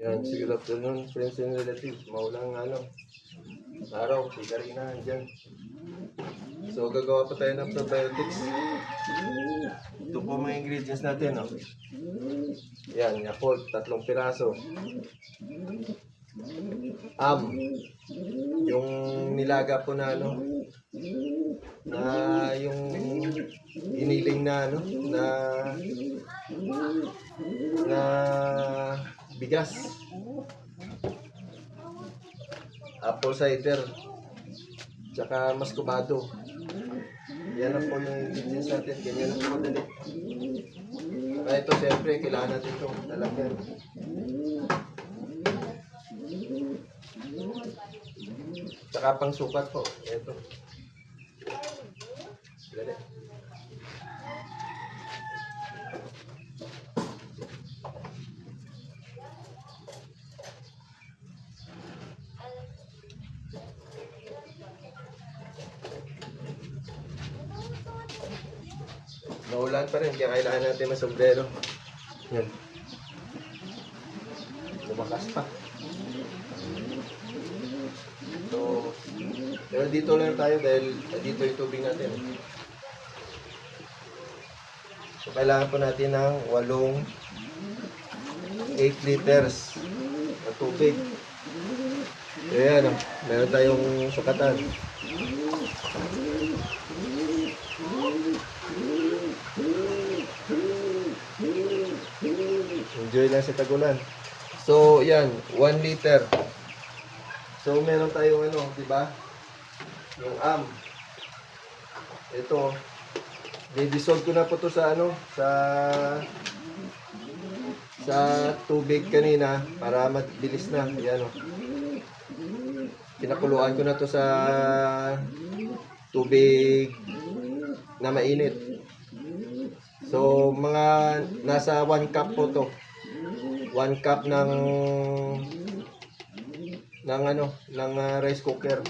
Yan, si good afternoon, friends and relatives. Maulang ano, araw, si Karina, andyan. So, gagawa pa tayo ng probiotics. Ito po mga ingredients natin, no? Yan, Yakult, tatlong piraso. Am, yung nilaga po na ano, na yung iniling na ano, na na bigas. Apple cider. Tsaka mascobado. Yan na po yung ingredients natin. Ganyan na po madali. Kaya ito, siyempre, kailangan natin ito. Talagyan. Tsaka pang sukat po. Ito. Naulan pa rin, kaya kailangan natin ng sombrero. Yan. Lumakas pa. So, pero dito lang tayo dahil dito yung tubig natin. So, kailangan po natin ng walong 8 liters na tubig. So, yan, oh. meron tayong sukatan. Enjoy lang sa tagulan. So, yan, 1 liter. So, meron tayong ano, di ba? Yung am. Ito. Di-dissolve ko na po to sa ano, sa sa tubig kanina para mabilis na. Yan o. Pinakuluan ko na to sa tubig na mainit. So, mga nasa 1 cup po to. 1 cup ng ng ano, ng ah, rice cooker.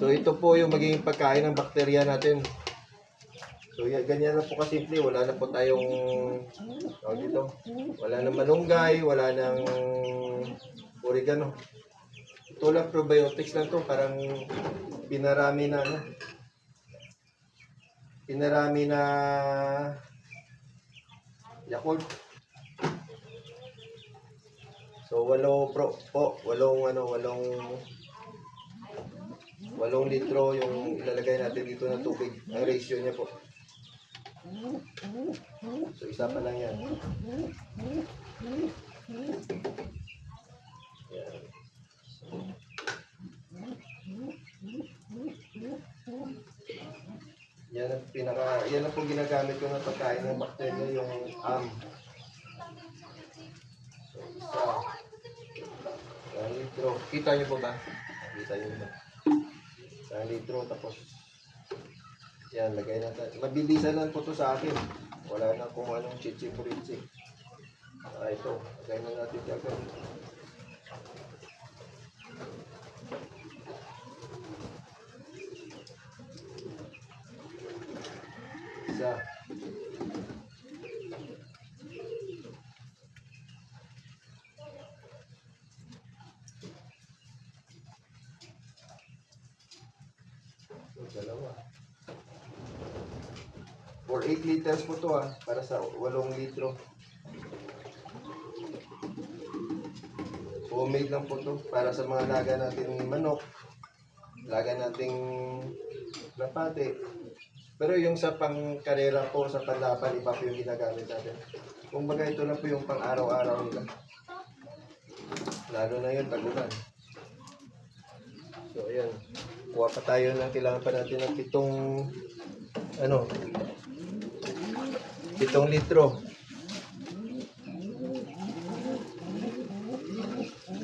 So, ito po yung magiging pagkain ng bakterya natin. So, yan, ganyan na po kasimple. Wala na po tayong tawag dito. Wala nang malunggay, wala nang oregano. Ito lang probiotics lang to. Parang pinarami na ano. Pinarami na Yakult. So, walo pro, po, walong ano, walong walong litro yung ilalagay natin dito ng tubig. Ang ratio niya po. So, isa pa lang yan. Yan. Yan ang pinaka, yan ang po ginagamit ko ng pagkain ng bakterya, yung am. Isa. Isang litro. Kita niyo po ba? Kita niyo ba? Isang litro, tapos yan, lagay natin. Mabilisan lang po to sa akin. Wala na kung anong chichi-purichi. Ah, ito. Lagay na natin agad. Isa. So, dalawa. For 8 liters po to ah, para sa 8 litro. Homemade lang po to para sa mga laga nating manok, laga nating lapate. Pero yung sa pangkarera po, sa panlaban, iba po yung ginagamit natin. Kung baga ito lang po yung pang araw-araw nila. Lalo na yun, tagulan. So, ayan. Kuha pa tayo ng kailangan pa natin ng pitong, ano, pitong litro.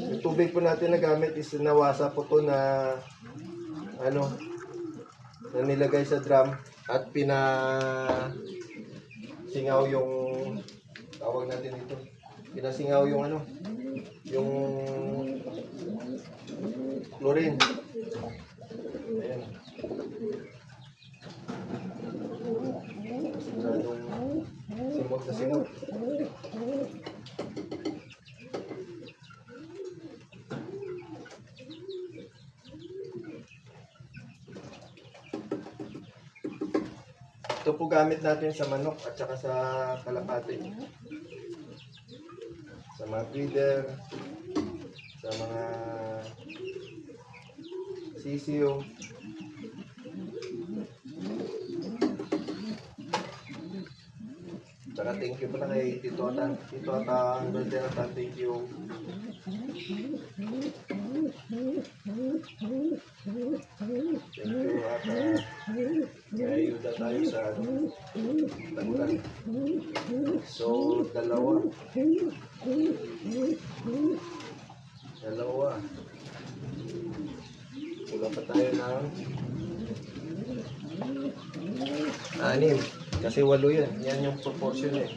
Yung tubig po natin na gamit is nawasa po to na, ano, na nilagay sa drum at pina singaw yung tawag natin ito pinasingaw yung ano yung chlorine Ito po gamit natin sa manok at saka sa kalapate. Sa mga feeder, sa mga sisiyo, Saka thank you pala kay Tito Atan. Tito Atan, Golden Atan, thank you. Thank you at may ayuda tayo sa tagulan. So, dalawa. Dalawa. Kulang pa tayo ng anim. Kasi walo yan. Yan yung proportion eh.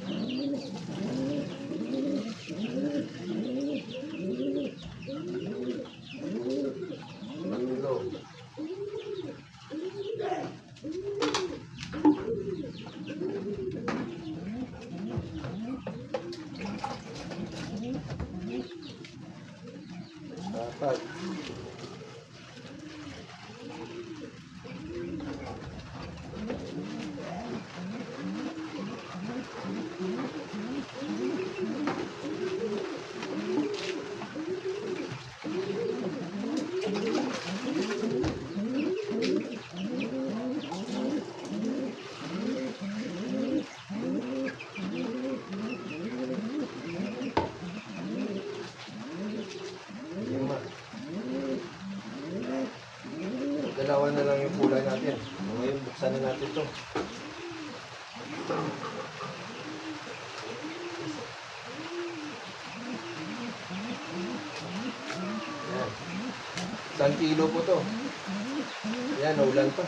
Tatlo. Apat. Lima. Dalawa na lang yung kulay natin. Ngayon, buksan na natin to. Yan. Isang kilo po to. Yan, naulan pa.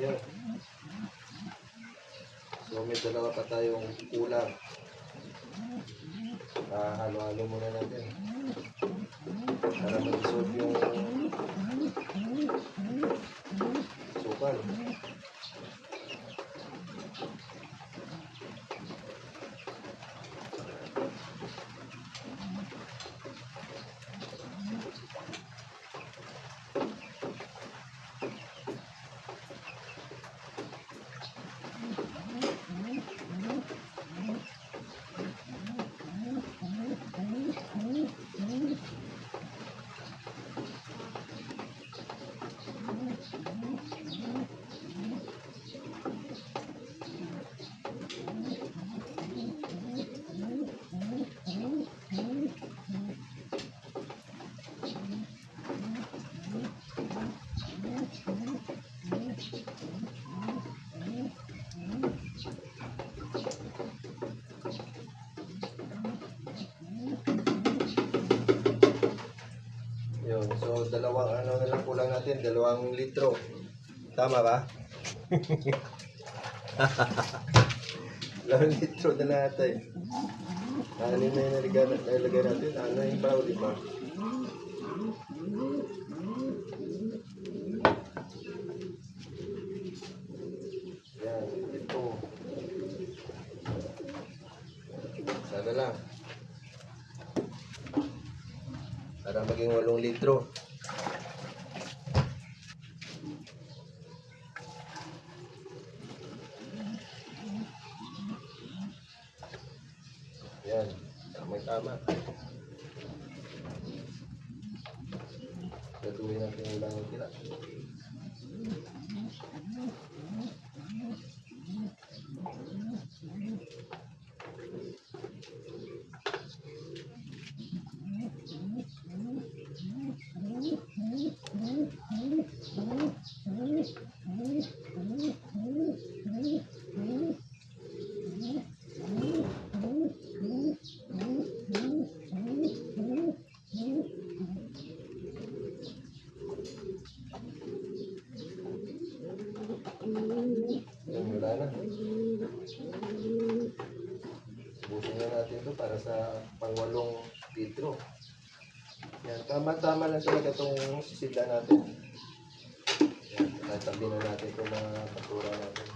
Yan. So may dalawa pa tayong kulang. Ah, halo-halo muna natin. Para mag-dissolve yung sukal. Yun. So, dalawang ano na lang kulang natin. Dalawang litro. Tama ba? dalawang litro na natin. Ano na yung nalagay, nalagay natin? Ano yung brown, di ba? Yan. Ito. Sana lang. Para maging walong litro. Yan. Tamang tama. Gagawin natin yung ilang tira. Tama-tama lang talaga itong sisidla natin. Tatabi na natin itong mga patura natin.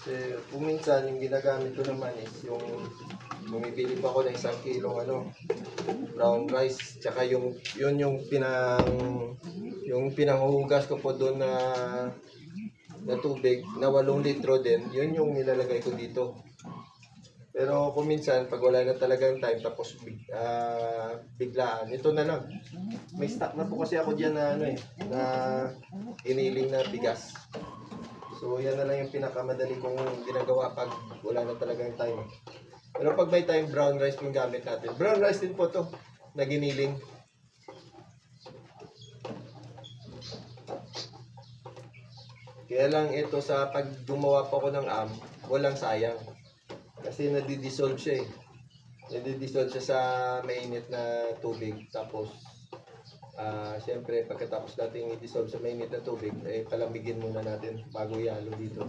Kasi kung minsan yung ginagamit ko naman is yung bumibili pa ako ng isang kilong ano, brown rice, tsaka yung yun yung pinang yung pinanghuhugas ko po doon na na tubig na 8 litro din, yun yung nilalagay ko dito. Pero kung minsan, pag wala na talagang time, tapos big, ah, biglaan, ito na lang. May stock na po kasi ako dyan na ano eh, na iniling na bigas. So yan na lang yung pinakamadali kong ginagawa pag wala na talagang time. Pero pag may time, brown rice yung gamit natin. Brown rice din po to na giniling. Kaya lang ito sa pag gumawa pa ako ng am, walang sayang. Kasi nadidissolve siya eh. Nadidissolve siya sa mainit na tubig. Tapos, ah siyempre, pagkatapos natin i-dissolve sa mainit na tubig, eh, palamigin muna natin bago ihalo dito.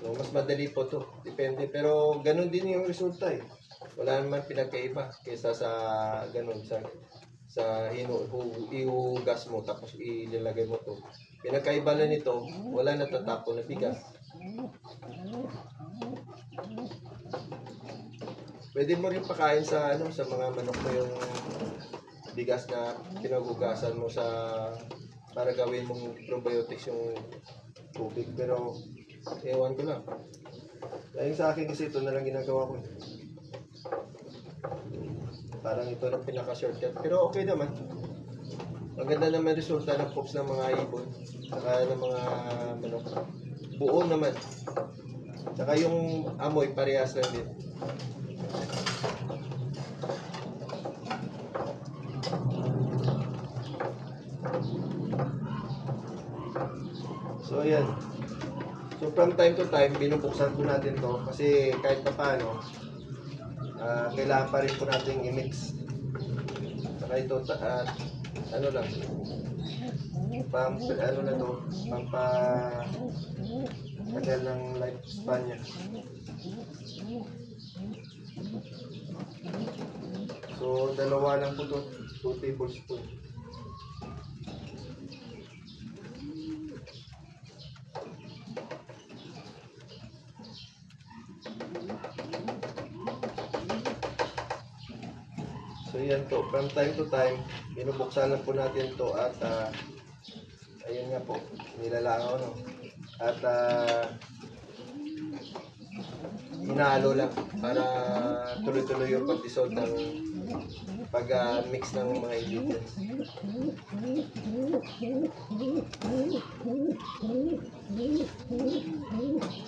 So, mas madali po to. Depende. Pero, ganun din yung resulta eh. Wala naman pinagkaiba kaysa sa ganun, sa sa ihugas mo tapos ilalagay mo to. Pinagkaiba na nito, wala natatapon na bigas. Pwede mo rin pakain sa ano sa mga manok mo yung bigas na pinagugasan mo sa para gawin mong probiotics yung tubig pero ewan ko lang. Dahil sa akin kasi ito na lang ginagawa ko. eh. Parang ito lang pinaka-shortcut. Pero okay naman. Maganda naman resulta ng pops ng mga ibon. Saka ng mga manok. Buo naman. Saka yung amoy parehas lang din. So ayan. So from time to time, binubuksan po natin to kasi kahit pa paano, ah, kailangan pa rin po natin i-mix. Saka ito, ah, ano lang, pang, ano na to, pampa, tagal ng lifespan niya. So, dalawa lang po to, 2 tablespoon. Po, from time to time, binubuksan lang po natin to at ah, ayun nga po, nilalangaw no. At uh, hinalo lang para tuloy-tuloy yung pag-dissolve ng pag-mix ng mga ingredients.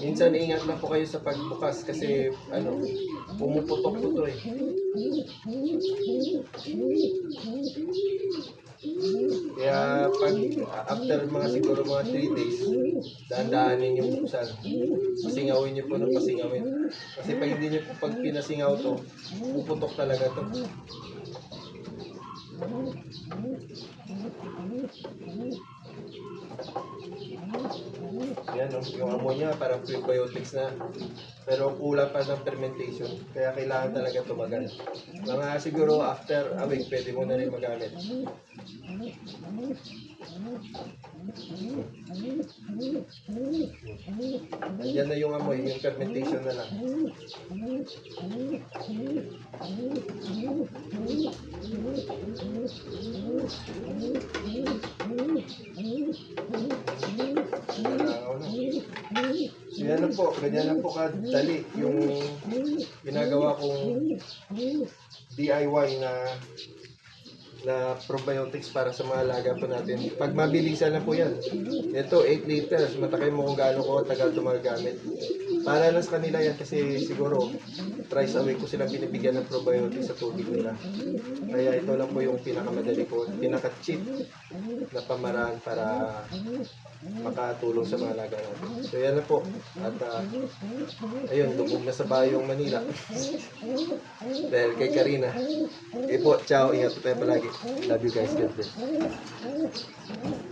Minsan ingat lang po kayo sa pagbukas kasi ano, pumuputok po to eh. Kaya pag after mga siguro mga 3 days, dahan-dahanin yung buksan. Pasingawin niyo po ng pasingawin. Kasi pag hindi niyo po pag pinasingaw to, puputok talaga to. Yan, no? yung ammonia parang prebiotics na. Pero kulang pa ng fermentation. Kaya kailangan talaga tumagal. Mga siguro after a week, pwede mo na rin magamit. Nandiyan na yung amoy, yung fermentation na lang. So yan lang po, ganyan lang po kadali yung ginagawa kong DIY na na probiotics para sa mga alaga po natin. Pag mabilisan na po yan. Ito, 8 liters. Matakay mo kung gaano ko tagal ito magagamit. Para lang sa kanila yan kasi siguro thrice a week ko silang binibigyan ng probiotics sa tubig nila. Kaya ito lang po yung pinakamadali ko, pinaka-cheap na pamaraan para makatulong sa mga alaga natin. So yan na po. At ah, ayun, lubog na sa bayong Manila. Dahil kay Karina. Okay po, ciao. Ingat po tayo palagi. Love you guys. God bless.